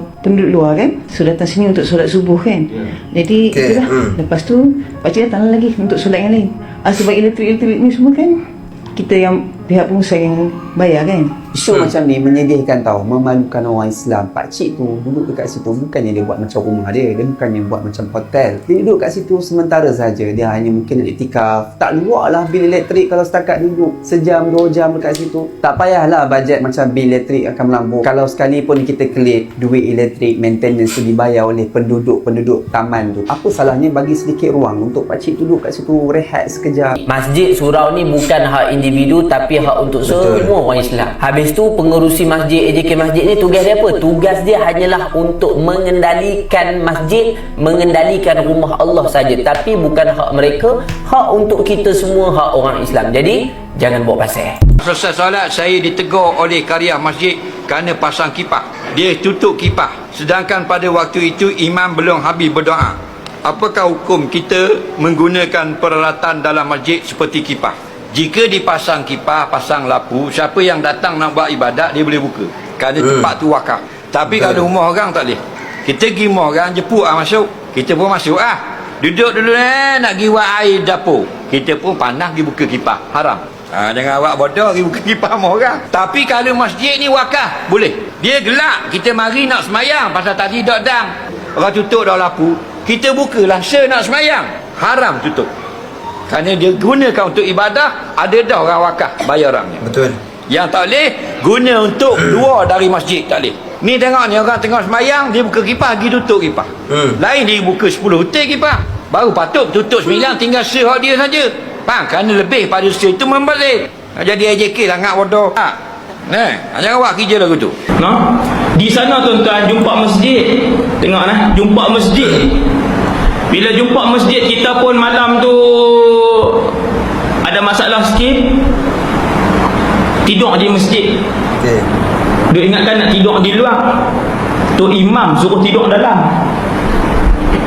kalau penduduk luar kan so datang sini untuk solat subuh kan. Jadi Okey, itulah. hmm. lepas tu pakcik datang lagi untuk solat yang lain. Ah, sebab elektrik-elektrik ni semua kan kita yang pihak pengusaha yang bayar kan Show macam ni menyedihkan tau Memalukan orang Islam. Pakcik tu duduk dekat situ Bukannya dia buat macam rumah dia Dia bukannya buat macam hotel. Dia duduk kat situ sementara saja. Dia hanya mungkin nak iktikaf Tak luar lah bil elektrik Kalau setakat duduk. Sejam, dua jam dekat situ. Tak payahlah bajet macam bil elektrik akan melambung. Kalau sekalipun kita klik Duit elektrik maintenance tu dibayar oleh penduduk-penduduk taman tu. Apa salahnya bagi sedikit ruang Untuk pakcik duduk kat situ Rehat sekejap? Masjid surau ni bukan hak individu tapi hak untuk Betul. semua orang Islam. Habis tu pengerusi masjid AJK Masjid ni tugas dia apa? Tugas dia hanyalah untuk mengendalikan masjid, mengendalikan rumah Allah saja. Tapi bukan hak mereka, hak untuk kita semua hak orang Islam. Jadi jangan buat pasal. Selesai solat saya ditegur oleh karya masjid kerana pasang kipas. Dia tutup kipas. Sedangkan pada waktu itu imam belum habis berdoa. Apakah hukum kita menggunakan peralatan dalam masjid seperti kipas? Jika dipasang kipas, pasang lampu, siapa yang datang nak buat ibadat dia boleh buka. Kerana tempat tu wakaf. Tapi kalau rumah orang tak boleh. Kita pergi rumah orang jemput ah masuk. Kita pun masuk ah. Duduk dulu eh nak pergi buat air dapur. Kita pun panas pergi buka kipas. Haram. Ha, jangan awak bodoh pergi buka kipas sama orang. Tapi kalau masjid ni wakaf, boleh. Dia gelap, kita mari nak semayang pasal tadi dok dam. Orang tutup dah lampu, kita buka langsung nak semayang. Haram tutup. Kerana dia gunakan untuk ibadah, ada dah orang wakaf bayarannya. Betul. Yang tak boleh guna untuk luar dari masjid tak boleh. Ni tengok ni orang tengah semayang dia buka kipas pergi tutup kipas. Hmm. Lain dia buka 10 hotel kipas. Baru patut tutup 9 tinggal sehak dia saja. Faham? Kerana lebih pada se itu membalik. Nak Jadi AJK lah ngak bodoh. Ha. Nah, jangan buat kerja lagu tu. No? Di sana tuan-tuan jumpa masjid. Tengok nah, jumpa masjid. Bila jumpa masjid kita pun malam tu ada masalah sikit. Tidur di masjid. Okey. Dia ingatkan nak tidur di luar. Tu imam suruh tidur dalam.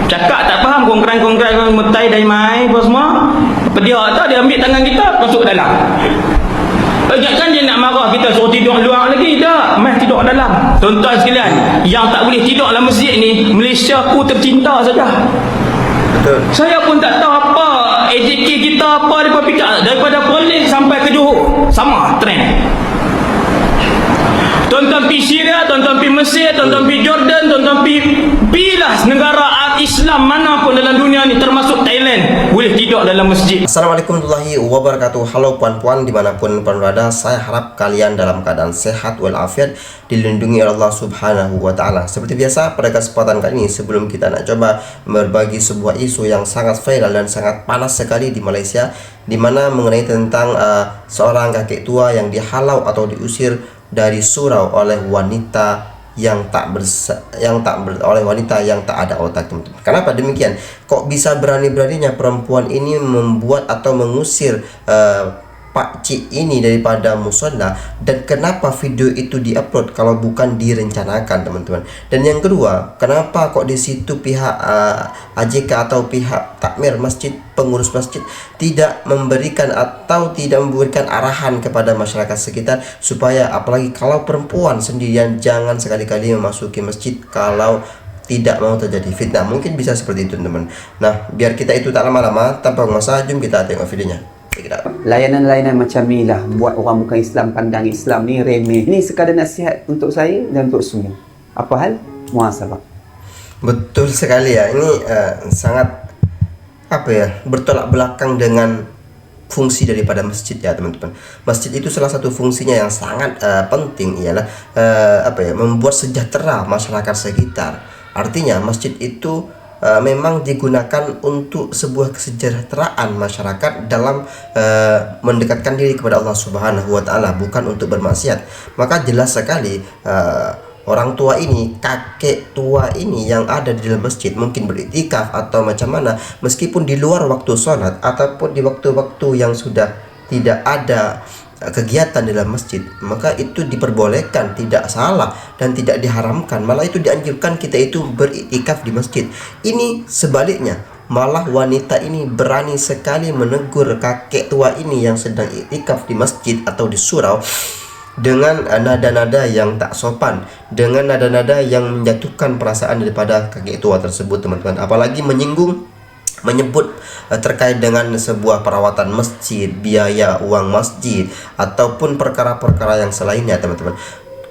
Cakap tak faham kongkran-kongkran metai dari mai apa semua. Apa dia tak dia ambil tangan kita masuk dalam. Ingatkan dia nak marah kita suruh tidur luar lagi tak? Mai tidur dalam. Tuan-tuan sekalian, yang tak boleh tidur dalam masjid ni Malaysia ku tercinta saja. Betul. Saya pun tak tahu apa AJK kita apa daripada pikir daripada polis sampai ke Johor sama trend Tuan-tuan pergi Syria, tuan-tuan pergi Mesir, tuan-tuan pergi Jordan, tuan-tuan pergi Pilah negara Islam mana pun dalam dunia ni termasuk Thailand boleh tidur dalam masjid. Assalamualaikum warahmatullahi wabarakatuh Halo puan-puan dimanapun puan berada Saya harap kalian dalam keadaan sehat walafiat Dilindungi oleh Allah subhanahu wa ta'ala Seperti biasa pada kesempatan kali ini Sebelum kita nak coba berbagi sebuah isu yang sangat viral dan sangat panas sekali di Malaysia di mana mengenai tentang uh, seorang kakek tua yang dihalau atau diusir dari surau oleh wanita yang tak bersa yang tak ber, oleh wanita yang tak ada otak teman-teman. Kenapa demikian? Kok bisa berani-beraninya perempuan ini membuat atau mengusir uh, Pak Cik ini daripada musola dan kenapa video itu diupload kalau bukan direncanakan teman-teman. Dan yang kedua, kenapa kok di situ pihak uh, AJK atau pihak takmir masjid pengurus masjid tidak memberikan atau tidak memberikan arahan kepada masyarakat sekitar supaya apalagi kalau perempuan sendirian jangan sekali-kali memasuki masjid kalau tidak mau terjadi fitnah mungkin bisa seperti itu teman-teman nah biar kita itu tak lama-lama tanpa masa jom kita tengok videonya. Layanan-layanan macam ni lah buat orang bukan Islam pandang Islam ni remeh. Ini sekadar nasihat untuk saya dan untuk semua. Apa hal? Muhasabah. Betul sekali ya. Ini uh, sangat apa ya bertolak belakang dengan fungsi daripada masjid ya teman-teman. Masjid itu salah satu fungsinya yang sangat uh, penting ialah uh, apa ya membuat sejahtera masyarakat sekitar. Artinya masjid itu uh, memang digunakan untuk sebuah kesejahteraan masyarakat dalam uh, mendekatkan diri kepada Allah Subhanahu wa taala bukan untuk bermaksiat. Maka jelas sekali uh, orang tua ini, kakek tua ini yang ada di dalam masjid mungkin beriktikaf atau macam mana meskipun di luar waktu sholat ataupun di waktu-waktu yang sudah tidak ada kegiatan dalam masjid maka itu diperbolehkan tidak salah dan tidak diharamkan malah itu dianjurkan kita itu beriktikaf di masjid ini sebaliknya malah wanita ini berani sekali menegur kakek tua ini yang sedang iktikaf di masjid atau di surau dengan nada-nada yang tak sopan, dengan nada-nada yang menjatuhkan perasaan daripada kakek tua tersebut teman-teman. Apalagi menyinggung menyebut uh, terkait dengan sebuah perawatan masjid, biaya uang masjid ataupun perkara-perkara yang selainnya teman-teman.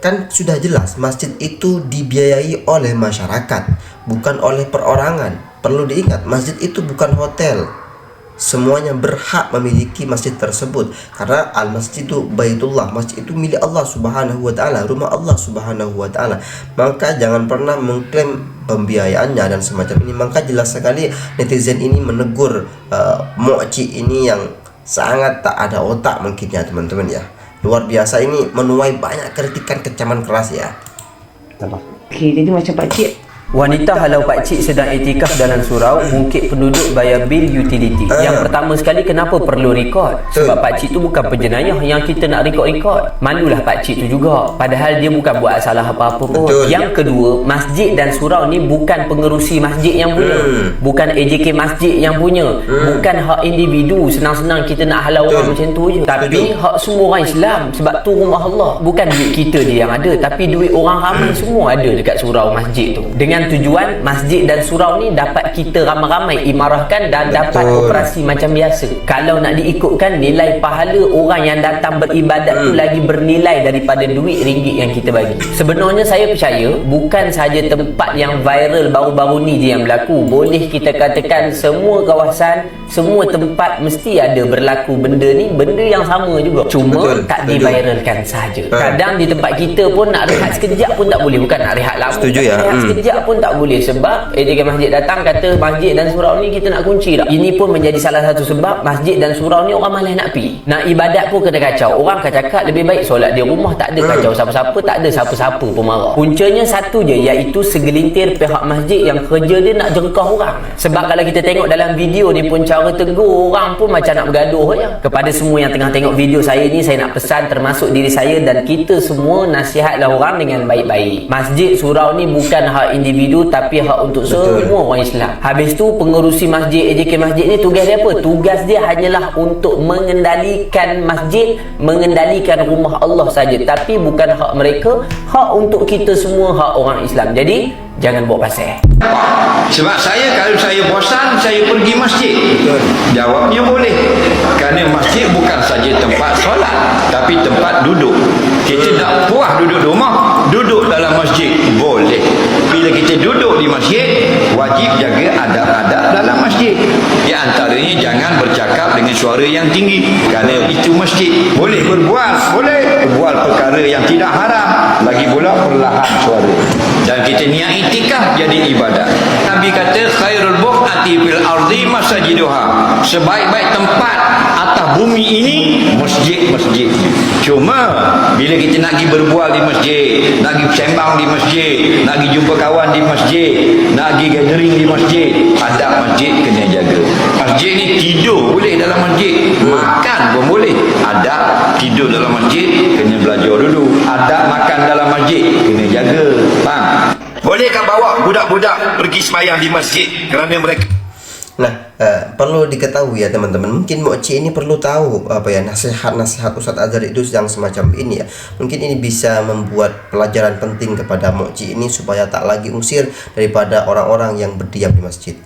Kan sudah jelas masjid itu dibiayai oleh masyarakat, bukan oleh perorangan. Perlu diingat, masjid itu bukan hotel. Semuanya berhak memiliki masjid tersebut karena al masjid itu baitullah, masjid itu milik Allah Subhanahu wa taala, rumah Allah Subhanahu wa taala. Maka jangan pernah mengklaim pembiayaannya dan semacam ini. Maka jelas sekali netizen ini menegur uh, Mochi ini yang sangat tak ada otak mungkin ya teman-teman ya. Luar biasa ini menuai banyak kritikan kecaman keras ya. Okey, jadi macam pakcik Wanita halau pakcik sedang etikaf dalam surau Mungkit penduduk bayar bil utility Ah. Yang pertama sekali kenapa perlu rekod. Sebab pakcik tu bukan penjenayah yang kita nak rekod-rekod Malulah pakcik tu juga. Padahal dia bukan buat salah apa-apa pun. Betul. Yang kedua Masjid dan surau ni bukan pengerusi masjid yang punya. Hmm. Bukan AJK masjid yang punya. Bukan hak individu Senang-senang kita nak halau orang macam tu je. Tapi hak semua orang Islam Sebab tu rumah Allah. Bukan duit kita je yang ada Tapi duit orang ramai semua ada dekat surau masjid tu. Dengan tujuan masjid dan surau ni dapat kita ramai-ramai imarahkan dan dapat Betul. operasi macam biasa Kalau nak diikutkan nilai pahala orang yang datang beribadat Hmm. tu lagi bernilai daripada duit ringgit yang kita bagi Sebenarnya saya percaya bukan sahaja tempat yang viral baru-baru ni je yang berlaku Boleh kita katakan semua kawasan semua tempat mesti ada berlaku benda ni benda yang sama juga. Cuma Betul, tak setuju. diviralkan sahaja Ha. kadang di tempat kita pun nak rehat sekejap pun tak boleh. Bukan nak rehat lama Setuju ya, rehat hmm. sekejap pun tak boleh. Sebab AJK Masjid datang kata masjid dan surau ni kita nak kunci dah. Ini pun menjadi salah satu sebab masjid dan surau ni orang malas nak pergi. Nak ibadat pun kena kacau. Orang akan cakap lebih baik solat di rumah. Tak ada Hmm. kacau siapa-siapa tak ada siapa-siapa pun marah. Puncanya satu je iaitu segelintir pihak masjid yang kerja dia nak jengkah orang. Sebab kalau kita tengok dalam video ni pun cara tegur orang pun macam nak bergaduh je kepada semua yang tengah tengok video saya ni saya nak pesan termasuk diri saya dan kita semua nasihatlah orang dengan baik-baik. masjid surau ni bukan hak individu tapi hak untuk Betul. semua orang Islam. Habis tu pengerusi masjid AJK masjid ni tugas dia apa? Tugas dia hanyalah untuk mengendalikan masjid mengendalikan rumah Allah saja. Tapi bukan hak mereka hak untuk kita semua hak orang Islam. Jadi jangan buat pasal Sebab saya kalau saya bosan saya pergi masjid. Jawabnya boleh. Kerana masjid bukan saja tempat solat tapi tempat duduk. Kita nak puas duduk di rumah, duduk dalam masjid boleh. Bila kita duduk di masjid, wajib jaga adab-adab dalam masjid. Di antaranya jangan bercakap dengan suara yang tinggi kerana itu masjid. Boleh berbual, boleh berbual perkara yang tidak haram. Lagi pula perlahan suara. Dan kita niat itikaf jadi ibadat. Nabi kata khairul buqati fil ardi masajiduha. Sebaik-baik tempat atas bumi ini masjid-masjid. Cuma bila kita nak pergi berbual di masjid, nak pergi sembang di masjid, nak pergi jumpa kawan di masjid, nak pergi gathering di masjid, adab masjid kena jaga. Masjid ni tidur boleh dalam masjid, makan pun boleh. Adab tidur dalam masjid kena belajar dulu. Adab makan dalam masjid kena jaga. Faham? Bolehkah bawa budak-budak pergi semayang di masjid kerana mereka Nah, uh, perlu diketahui ya teman-teman. Mungkin Mochi ini perlu tahu apa ya nasihat-nasihat Ustadz Azhar itu yang semacam ini ya. Mungkin ini bisa membuat pelajaran penting kepada Mochi ini supaya tak lagi usir daripada orang-orang yang berdiam di masjid.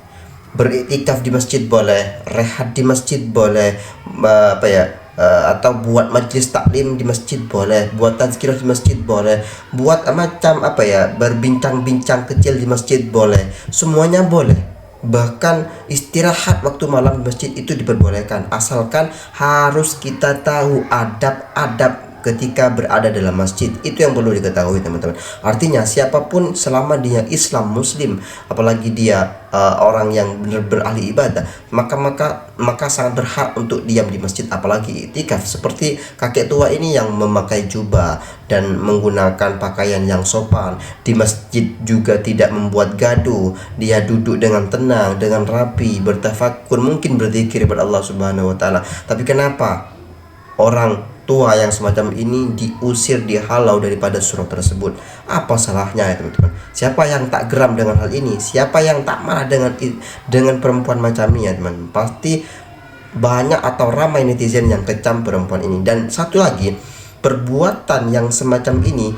Beriktikaf di masjid boleh, rehat di masjid boleh, apa ya uh, atau buat majlis taklim di masjid boleh, buat tazkirah di masjid boleh, buat macam apa ya berbincang-bincang kecil di masjid boleh, semuanya boleh. Bahkan istirahat waktu malam di masjid itu diperbolehkan. Asalkan harus kita tahu adab-adab ketika berada dalam masjid. Itu yang perlu diketahui teman-teman. Artinya siapa pun selama dia Islam Muslim apalagi dia uh, orang yang benar berahli ibadah maka maka maka sangat berhak untuk diam di masjid. Apalagi itikaf. Seperti kakek tua ini yang memakai jubah dan menggunakan pakaian yang sopan. Di masjid juga tidak membuat gaduh. Dia duduk dengan tenang dengan rapi bertafakur mungkin berzikir kepada Allah Subhanahu wa taala. Tapi kenapa orang tua yang semacam ini diusir dihalau daripada surau tersebut. Apa salahnya ya teman-teman? Siapa yang tak geram dengan hal ini? Siapa yang tak marah dengan dengan perempuan macam ini ya teman pasti banyak atau ramai netizen yang kecam perempuan ini. Dan satu lagi perbuatan yang semacam ini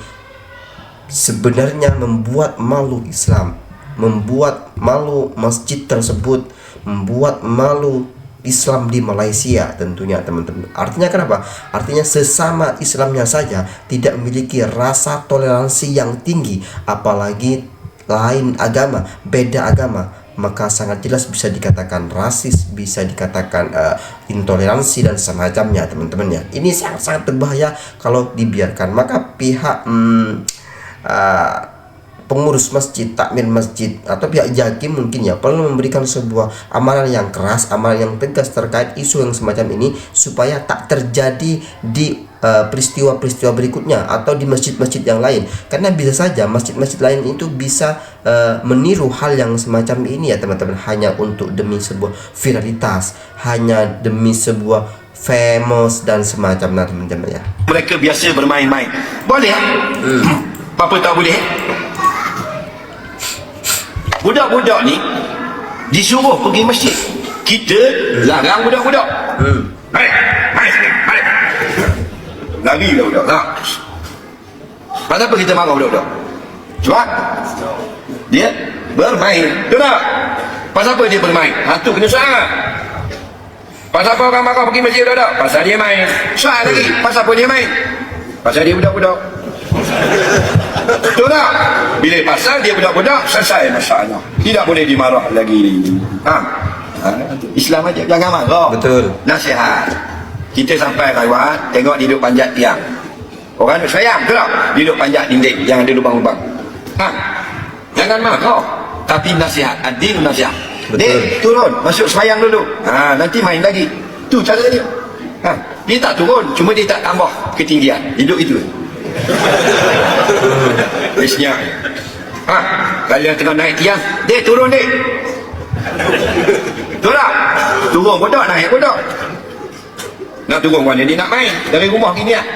sebenarnya membuat malu Islam, membuat malu masjid tersebut, membuat malu Islam di Malaysia tentunya teman-teman. Artinya kenapa? Artinya sesama Islamnya saja tidak memiliki rasa toleransi yang tinggi apalagi lain agama, beda agama, maka sangat jelas bisa dikatakan rasis, bisa dikatakan eh, intoleransi dan semacamnya teman-teman ya. Ini sangat-sangat berbahaya kalau dibiarkan. Maka pihak hmm, eh, pengurus masjid, takmir masjid atau pihak jakim mungkin ya perlu memberikan sebuah amalan yang keras, amalan yang tegas terkait isu yang semacam ini supaya tak terjadi di eh, peristiwa-peristiwa berikutnya atau di masjid-masjid yang lain. Karena bisa saja masjid-masjid lain itu bisa eh, meniru hal yang semacam ini ya teman-teman hanya untuk demi sebuah viralitas, hanya demi sebuah famous dan semacamnya teman-teman ya. Mereka biasa bermain-main. Boleh? Hmm. Apa tak boleh? Budak-budak ni disuruh pergi masjid. Kita larang budak-budak. Hmm. Hai, hai, hai. Lari lah budak. Lah. Pasal apa kita marah budak-budak? Sebab dia bermain. Betul tak? Pasal apa dia bermain? Ha tu kena soal. Pasal apa orang marah pergi masjid budak-budak? Pasal dia main. Soal lagi. Pasal apa dia main? Pasal dia budak-budak. Betul tak? Bila pasal dia budak-budak, selesai masalah. Tidak boleh dimarah lagi. Ha? ha? Islam aja jangan marah. Betul. Nasihat. Kita sampai lewat, tengok dia duduk panjat tiang. Orang duduk sayang, betul tak? Dia duduk panjat dinding yang ada lubang-lubang. Ha? Jangan marah. Tapi nasihat. Adil nasihat. Betul. Dek, turun. Masuk semayang dulu. Ha, nanti main lagi. Tu cara dia. Ha, dia tak turun. Cuma dia tak tambah ketinggian. Hidup itu. Biasanya. Ha, kalian tengah naik tiang. Dek, turun dek. Betul tak? Turun bodoh, naik bodoh. Nak turun mana dia nak main? Dari rumah gini lah.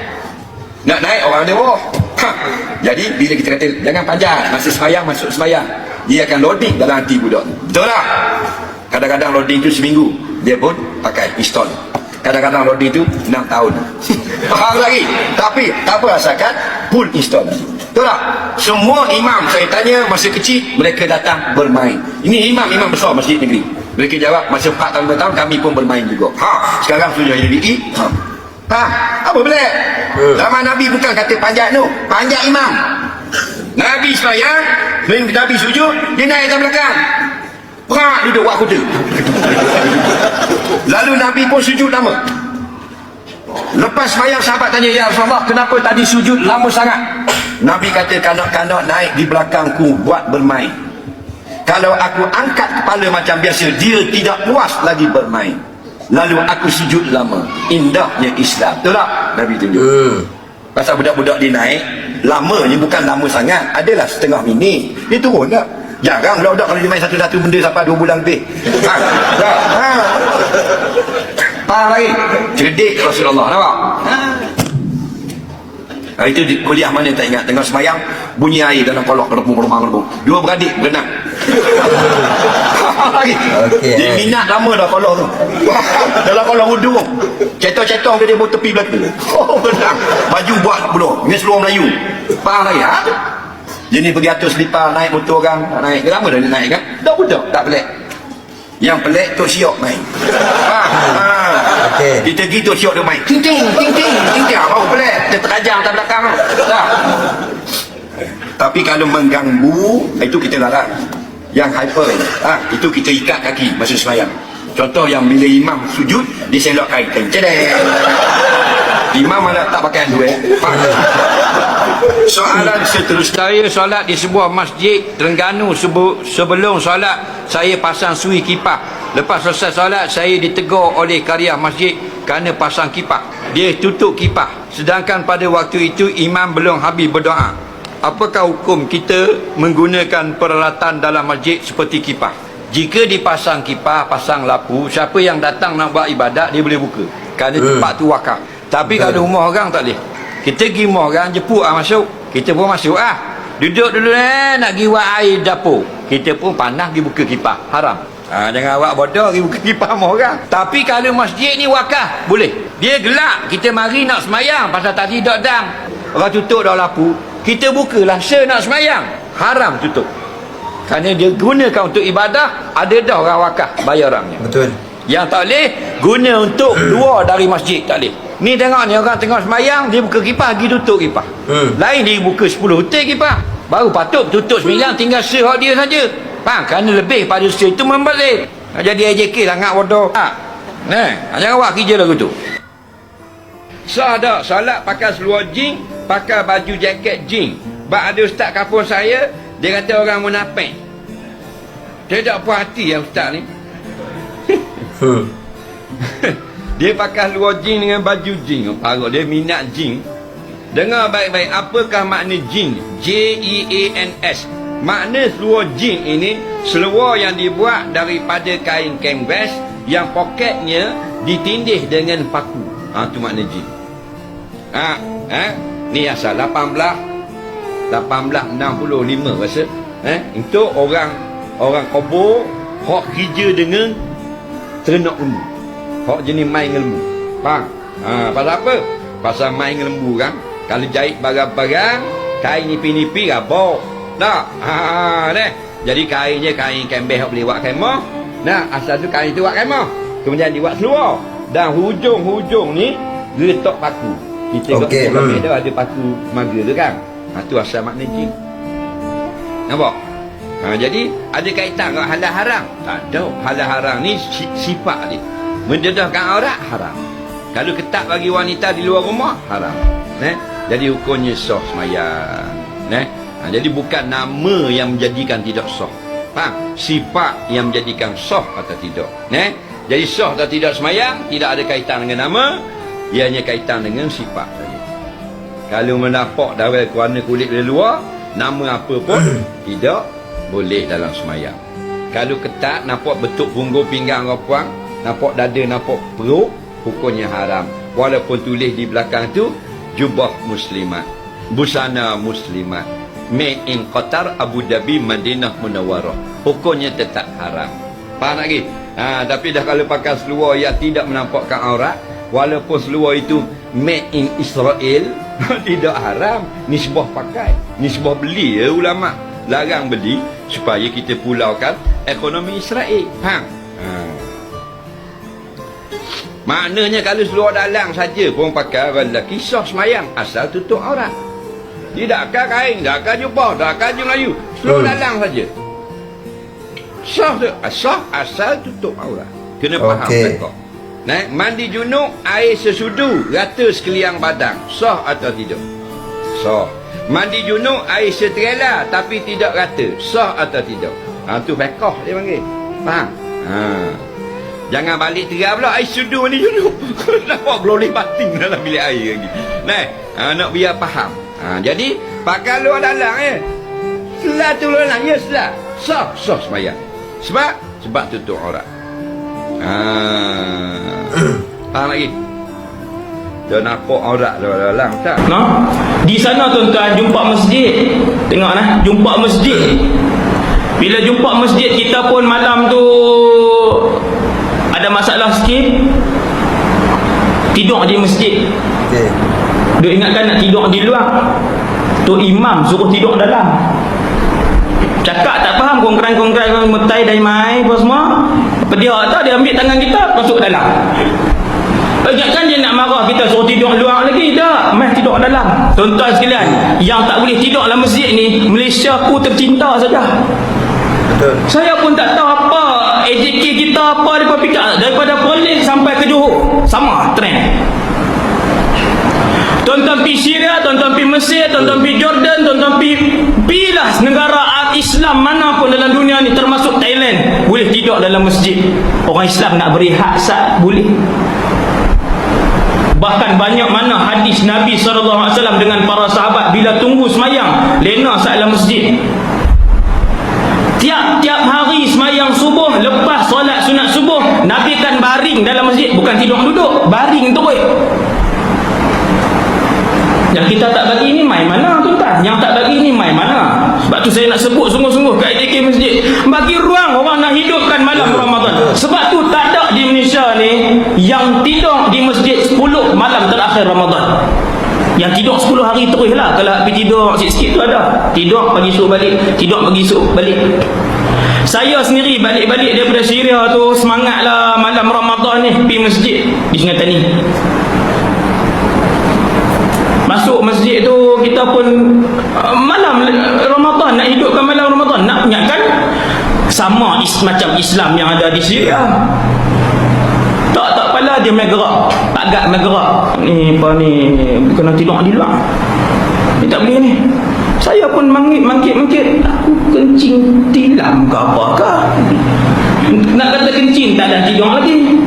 Nak naik orang ada bawah. Ha. Jadi bila kita kata jangan panjat, masa semayang masuk semayang, dia akan loading dalam hati budak. Betul tak? Kadang-kadang loading tu seminggu, dia pun pakai install. Kadang-kadang loading tu 6 tahun. Faham lagi? Tapi tak apa asalkan full install. Betul tak? Semua imam saya tanya masa kecil mereka datang bermain. Ini imam-imam besar masjid negeri. Mereka jawab masa 4 tahun 5 tahun kami pun bermain juga. Ha, sekarang sudah jadi ha. Ha, apa boleh? Zaman Nabi bukan kata panjat tu, panjat imam. Nabi semayang, Nabi sujud, dia naik ke belakang. Perak duduk buat kuda. Lalu Nabi pun sujud lama. Lepas semayang sahabat tanya, Ya Rasulullah, kenapa tadi sujud lama sangat? Nabi kata, kanak-kanak naik di belakangku buat bermain. Kalau aku angkat kepala macam biasa, dia tidak puas lagi bermain. Lalu aku sujud lama. Indahnya Islam. Betul tak? Nabi tunjuk. Hmm. Pasal budak-budak dia naik, lamanya bukan lama sangat. Adalah setengah minit. Dia turun tak? Jarang budak-budak kalau dia main satu-satu benda sampai dua bulan lebih. Ha? Tak? Ha? Faham lagi? Cerdik Rasulullah. Nampak? Ha? Ha, itu di kuliah mana tak ingat tengah semayang bunyi air dalam kolok kelepung kelepung kelepung dua beradik berenang lagi Okey, dia eh. minat lama dah kolok tu dalam kolok wudu cetong-cetong dia dia tepi belakang oh berenang baju buat penuh ini seluruh Melayu faham lagi ha? Jadi pergi atur selipar naik motor orang naik lama dah naik kan dah budak tak pelik yang pelik tu siok main ha, ha. Okey. Kita pergi tu siok dia main. Ting ting ting ting ting ting. Apa pelik? Dia terajang atas belakang. Tak. Tapi kalau mengganggu, itu kita larang. Yang hyper, ah itu kita ikat kaki masa semayang. Contoh yang bila imam sujud, dia selok. Kain cedek. Imam mana tak pakai handu eh. Soalan seterusnya. Saya solat di sebuah masjid Terengganu sebelum solat saya pasang sui kipas. Lepas selesai solat saya ditegur oleh karya masjid kerana pasang kipas. Dia tutup kipas. Sedangkan pada waktu itu imam belum habis berdoa. Apakah hukum kita menggunakan peralatan dalam masjid seperti kipas? Jika dipasang kipas, pasang lampu, siapa yang datang nak buat ibadat dia boleh buka. Kerana tempat tu wakaf. Tapi Betul. kalau rumah orang tak boleh. Kita pergi rumah orang jepuk ah masuk. Kita pun masuk ah. Duduk dulu eh nak pergi buat air dapur. Kita pun panas pergi buka kipas. Haram. Ha, jangan awak bodoh pergi buka kipas sama orang. Tapi kalau masjid ni wakaf, boleh. Dia gelap, kita mari nak semayang pasal tadi dok dang. Orang tutup dah lapu. Kita bukalah se nak semayang. Haram tutup. Kerana dia gunakan untuk ibadah, ada dah orang wakaf bayar orangnya. Betul. Yang tak boleh guna untuk keluar dari masjid tak boleh. Ni tengok ni orang tengah semayang dia buka kipas pergi tutup kipas. Hmm. Lain dia buka 10 hotel kipas. Baru patut tutup 9 tinggal sehak dia saja. Faham? Kerana lebih pada se itu membalik. Ha, Jadi AJK lah ngak bodoh. Ha. Nah, jangan awak kerja lagu tu. Sah tak solat pakai seluar jing, pakai baju jaket jing. Bak ada ustaz kampung saya, dia kata orang munafik. Dia tak puas hati ya ustaz ni. Hmm. dia pakai luar jing dengan baju jing. Parut dia minat jing. Dengar baik-baik apakah makna jing? J E A N S. Makna seluar jing ini seluar yang dibuat daripada kain canvas yang poketnya ditindih dengan paku. Ha tu makna jing. Ha, eh? Ni asal 18 1865 rasa. Eh, untuk orang orang kubur hok kerja dengan ternak lembu. Hok jenis main dengan lembu. Faham? Ha, pasal apa? Pasal main dengan lembu kan. Kalau jahit barang-barang, kain nipi-nipi rabok. Tak? Ha, deh. Jadi kainnya kain kembeh hok boleh buat kemah. Nah, asal tu kain tu buat kemah. Kemudian dibuat seluar. Dan hujung-hujung ni letak paku. Kita tengok okay, hmm. hmm. ada paku maga tu kan. Ha, tu asal makna jin. Nampak? Ha, jadi ada kaitan dengan halal haram? Tak ada. Halal haram ni si- sifat dia. Mendedahkan aurat haram. Kalau ketat bagi wanita di luar rumah haram. Ne? Jadi hukumnya sah semayang. Ne? Ha, jadi bukan nama yang menjadikan tidak sah. Faham? Sifat yang menjadikan sah atau tidak. Ne? Jadi sah atau tidak semayang tidak ada kaitan dengan nama. Ianya kaitan dengan sifat saja. Kalau mendapak dari kerana kulit dari luar, nama apa pun tidak boleh dalam semayang. Kalau ketat, nampak bentuk punggung pinggang orang puang, nampak dada, nampak perut, hukumnya haram. Walaupun tulis di belakang tu, jubah muslimat, busana muslimat, made in Qatar, Abu Dhabi, Madinah Munawwarah. Hukumnya tetap haram. Faham lagi? Ha, tapi dah kalau pakai seluar yang tidak menampakkan aurat, walaupun seluar itu made in Israel, tidak haram. Nisbah pakai, nisbah beli ya ulama. Larang beli supaya kita pulaukan ekonomi Israel. Faham? Ha. Maknanya kalau seluar dalam saja pun pakai orang lelaki sah semayang asal tutup aurat. Tidakkah kain, tidakkah jubah, tidakkah baju Melayu. Seluar Hmm. dalam saja. Sah tu, sah asal tutup aurat. Kena faham okay. Nah, mandi junub air sesudu rata sekalian badan. Sah atau tidak? Sah. Mandi junub air seterela tapi tidak rata. Sah atau tidak? Ha tu dia panggil. Faham? Ha. Jangan balik terak pula air sudu mandi junub. Nampak boleh bating dalam bilik air lagi. Nah, ha, nak biar faham. Ha, jadi pakai luar dalam ya. Selat tu luar dalam ya selat. Sah, sah semayang. Sebab sebab tutup aurat. Ha. Faham lagi? Dia nampak aurat luar dalam tak? No? Di sana tuan-tuan jumpa masjid. Tengok nah, jumpa masjid. Bila jumpa masjid kita pun malam tu ada masalah sikit. Tidur di masjid. Okey. Dia ingatkan nak tidur di luar. Tu imam suruh tidur dalam. Cakap tak faham kongkran-kongkran metai dan mai apa semua. Apa dia tak dia ambil tangan kita masuk dalam. Ingatkan dia nak marah kita suruh tidur luar lagi tak Meh tidur dalam Tuan-tuan sekalian Yang tak boleh tidur dalam masjid ni Malaysia ku tercinta saja Betul. Saya pun tak tahu apa AJK kita apa Dia pick Daripada Perlis sampai ke Johor. Sama trend. Tuan-tuan pergi Syria, tuan-tuan pergi Mesir, tuan-tuan pergi Jordan, tuan-tuan pergi Pilah negara Islam mana pun dalam dunia ni termasuk Thailand. Boleh tidur dalam masjid. Orang Islam nak beri hak sat boleh. Bahkan banyak mana hadis Nabi SAW dengan para sahabat bila tunggu semayang lena saat dalam masjid. Tiap-tiap hari semayang subuh lepas solat sunat subuh Nabi kan baring dalam masjid bukan tidur duduk baring terus Yang kita tak bagi ni mai mana tuan? Yang tak bagi ni mai mana? Sebab tu saya nak sebut sungguh-sungguh kat ITK Masjid. Bagi ruang orang nak hidupkan malam Ramadan. Sebab tu tak ada di Malaysia ni yang tidur di masjid 10 malam terakhir Ramadan. Yang tidur 10 hari terus lah Kalau pergi tidur sikit-sikit tu ada Tidur pagi suruh balik Tidur pagi suruh balik Saya sendiri balik-balik daripada Syria tu Semangat lah malam Ramadan ni Pergi masjid di Sungai Tani Masuk masjid tu kita pun uh, malam Ramadan nak hidupkan malam Ramadan nak ingatkan sama is, macam Islam yang ada di Syria. Tak tak pala dia main gerak. Agak main gerak. Ni apa ni kena tidur di luar. Ni tak boleh ni. Saya pun mangkit mangkit mangkit aku kencing tilam ke apa ke? Nak kata kencing tak ada tidur lagi.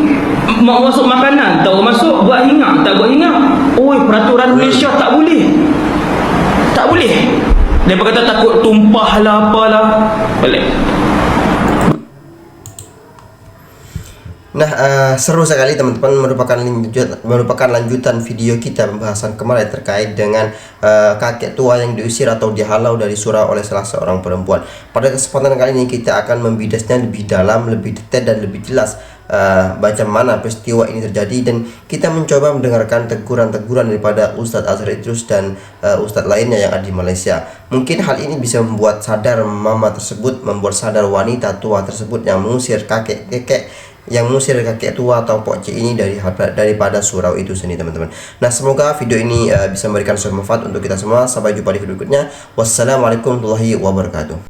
Mau masuk makanan tahu masuk buat hingar tak buat hingar. Oi peraturan Malaysia tak boleh. Tak boleh. Dia berkata takut tumpah lah apalah. Balik. Nah, uh, seru sekali teman-teman merupakan lanjutan merupakan lanjutan video kita pembahasan kemarin terkait dengan uh, kakek tua yang diusir atau dihalau dari surau oleh salah seorang perempuan. Pada kesempatan kali ini kita akan membidasnya lebih dalam, lebih detail dan lebih jelas uh, mana peristiwa ini terjadi dan kita mencoba mendengarkan teguran-teguran daripada Ustadz Azhar Idrus dan uh, Ustadz lainnya yang ada di Malaysia. Mungkin hal ini bisa membuat sadar mama tersebut, membuat sadar wanita tua tersebut yang mengusir kakek-kakek yang mengusir kakek tua atau pokcik ini dari daripada surau itu sendiri teman-teman. Nah semoga video ini uh, bisa memberikan suatu manfaat untuk kita semua. Sampai jumpa di video berikutnya. Wassalamualaikum warahmatullahi wabarakatuh.